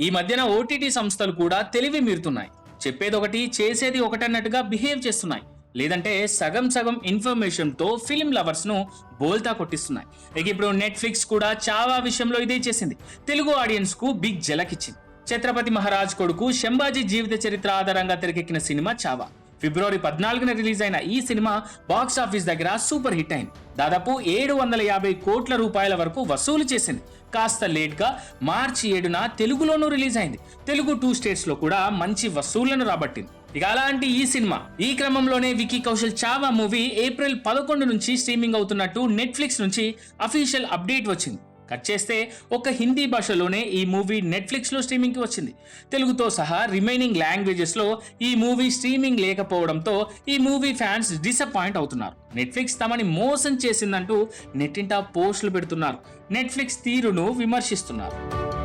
ఈ మధ్యన ఓటీటీ సంస్థలు కూడా తెలివి మీరుతున్నాయి. చెప్పేది ఒకటి చేసేది ఒకటన్నట్టుగా బిహేవ్ చేస్తున్నాయి. లేదంటే సగం సగం ఇన్ఫర్మేషన్తో ఫిలిం లవర్స్ను బోల్తా కొట్టిస్తున్నాయి. ఇక ఇప్పుడు నెట్ఫ్లిక్స్ కూడా చావా విషయంలో ఇదే చేసింది. తెలుగు ఆడియన్స్కు బిగ్ జలకిచ్చింది. ఛత్రపతి మహారాజ్ కొడుకు శంభాజీ జీవిత చరిత్ర ఆధారంగా తెరకెక్కిన సినిమా చావా. ఫిబ్రవరి పద్నాలుగున రిలీజ్ అయిన ఈ సినిమా బాక్స్ ఆఫీస్ దగ్గర సూపర్ హిట్ అయింది. దాదాపు ఏడు వందల యాభై కోట్ల రూపాయల వరకు వసూలు చేసింది. కాస్త లేట్గా మార్చి ఏడున తెలుగులోనూ రిలీజ్ అయింది. తెలుగు టూ స్టేట్స్లో కూడా మంచి వసూళ్ళను రాబట్టింది. ఇక అలాంటి ఈ సినిమా ఈ క్రమంలోనే wiki Kaushal Chhaava movie April పదకొండు నుంచి స్ట్రీమింగ్ అవుతున్నట్టు నెట్ఫ్లిక్స్ నుంచి అఫీషియల్ అప్డేట్ వచ్చింది. కట్ చేస్తే ఒక హిందీ భాషలోనే ఈ మూవీ నెట్ఫ్లిక్స్లో స్ట్రీమింగ్కి స్ట్రీమింగ్కి వచ్చింది. తెలుగుతో సహా రిమైనింగ్ లాంగ్వేజెస్లో ఈ మూవీ స్ట్రీమింగ్ లేకపోవడంతో ఈ మూవీ ఫ్యాన్స్ డిసప్పాయింట్ అవుతున్నారు. నెట్ఫ్లిక్స్ తమని మోసం చేసిందంటూ నెట్టింటా పోస్టులు పెడుతున్నారు. నెట్ఫ్లిక్స్ తీరును విమర్శిస్తున్నారు.